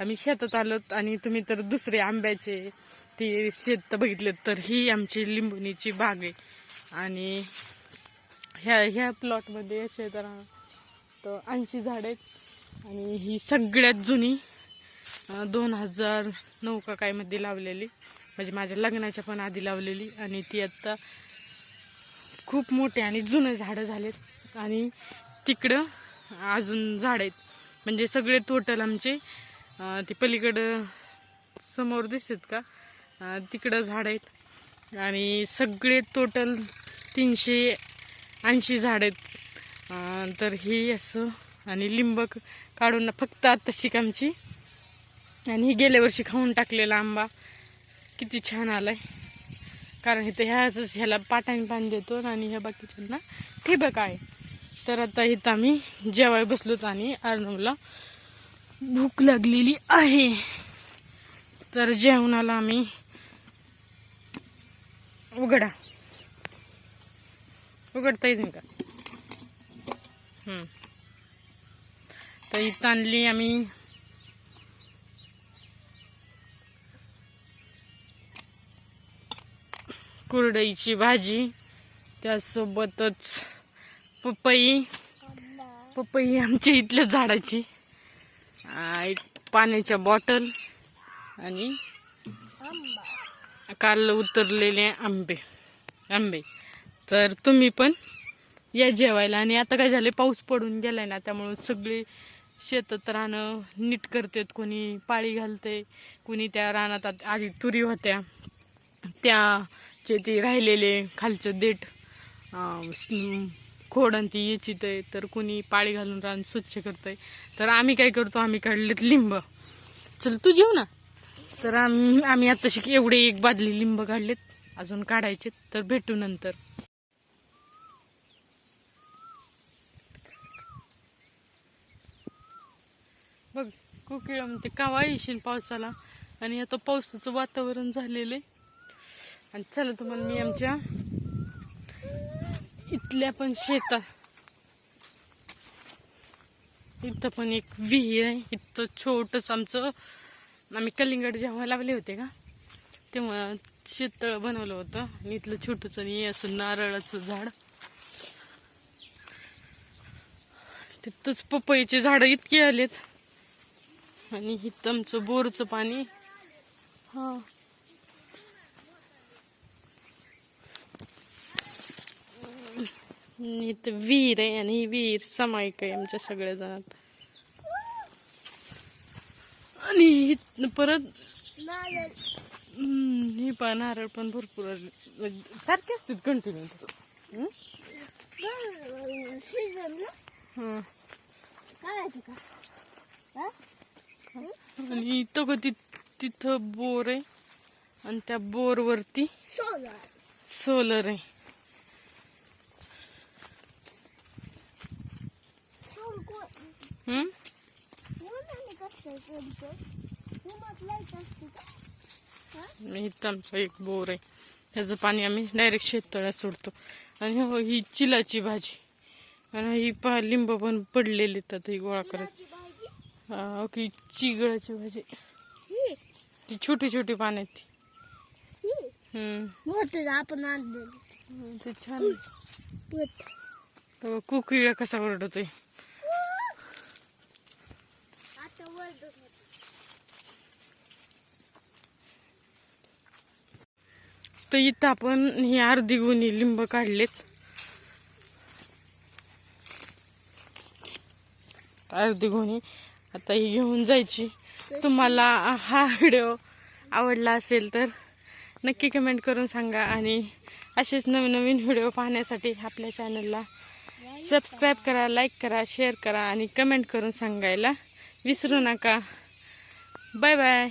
आम्ही शेतात आलोत आणि तुम्ही तर दुसरे आंब्याचे ते शेत बघितले तर ही आमची लिंबुनीची बाग आहे. आणि ह्या ह्या प्लॉटमध्ये असे तर ऐंशी झाड आहेत. आणि ही सगळ्यात जुनी दोन हजार नऊ का कायमध्ये लावलेली. म्हणजे माझ्या लग्नाच्या पण आधी लावलेली. आणि ती आत्ता खूप मोठे आणि जुने झाडं झालेत. आणि तिकडं अजून झाड आहेत. म्हणजे सगळे टोटल आमचे ती पलीकडं समोर दिसतात का? तिकडं झाड आहेत. आणि सगळे टोटल तीनशे ऐंशी झाड आहेत. तर ही असं आणि लिंब काढून काढून फक्त आत्ताशी आमची. आणि ही गेल्या वर्षी खाऊन टाकलेला आंबा. किती छान आलाय. कारण इथं ह्याच ह्याला पाटाने पाणी देतो आणि ह्या बाकीच्यांना ठिबक आहे. तर आता इथं आम्ही जेवाय बसलोत आणि अर्णवला भूक लागलेली आहे. तर जेवणाला आम्ही उघडा. उघडता येईल का? तर इथं आणली आम्ही कुरडईची भाजी त्यासोबतच पपई. पपई आमच्या इथल्या झाडाची. एक पाण्याच्या बॉटल आणि काल उतरलेले आंबे. आंबे. तर तुम्ही पण या जेवायला. आणि आता काय झालं पाऊस पडून गेलाय ना त्यामुळं सगळे शेतात रानं नीट करतात. कोणी पाळी घालते कोणी त्या रानात आधी तुरी होत्या. त्याचे ते राहिलेले खालचं देठ अं, स- खोड ती तर कुणी पाळी घालून रान स्वच्छ करतंय. तर आम्ही काय करतो आम्ही काढलेत लिंब. चल तू जेव ना. तर आम्ही आम्ही आता शिक एवढे एक बादली लिंब काढलेत. अजून काढायचे तर भेटू नंतर. बघ कुकिळ म्हणते कावा येशील पावसाला. आणि आता पावसाचं वातावरण झालेलं आहे आणि चला तुम्हाला मी आमच्या इथल्या पण शेतात. इथं पण एक विहीर आहे. इथं छोटस आमचं आम्ही कलिंगड जेव्हा लावले होते का तेव्हा शेततळ बनवलं होतं. आणि इथलं छोटंसं आणि असं नारळाचं झाड. तिथंच पपईचे झाडं इतके आलेत. आणि इथं आमचं बोरचं पाणी. हा. इथं विहीर आहे आणि ही विहीर समायिक आहे आमच्या सगळ्या जणात आणि परत हे पण नारळ पण भरपूर सारखे असतात कंटिन्यू आणि इथं ति तिथं बोर आहे. आणि त्या बोर वरती सोलर आहे हम्म आणि इथं आमचा एक बोर आहे. ह्याचं पाणी आम्ही डायरेक्ट शेततळ्यात सोडतो. आणि हो ही चिलाची भाजी. आणि ही पहा लिंब पण पडलेली तर ही गोळा करत. हा, ओके चिगळाची भाजी. ती छोटी छोटी पाण्यात ती. हम्म. आपण आणलेली ते छान आहे. कुकिळा कसा ओरडतोय आता वर तर इथं आपण हे अर्धी गुणी लिंब काढलेत. अर्धी गुणी. आता ही घेऊन जायची. तुम्हाला हा व्हिडिओ आवडला असेल तर नक्की कमेंट करून सांगा आणि असेच नवीन नवीन व्हिडिओ पाहण्यासाठी आपल्या चॅनलला सबस्क्राईब करा लाईक करा शेअर करा आणि कमेंट करून सांगायला विसरू नका. Bye bye.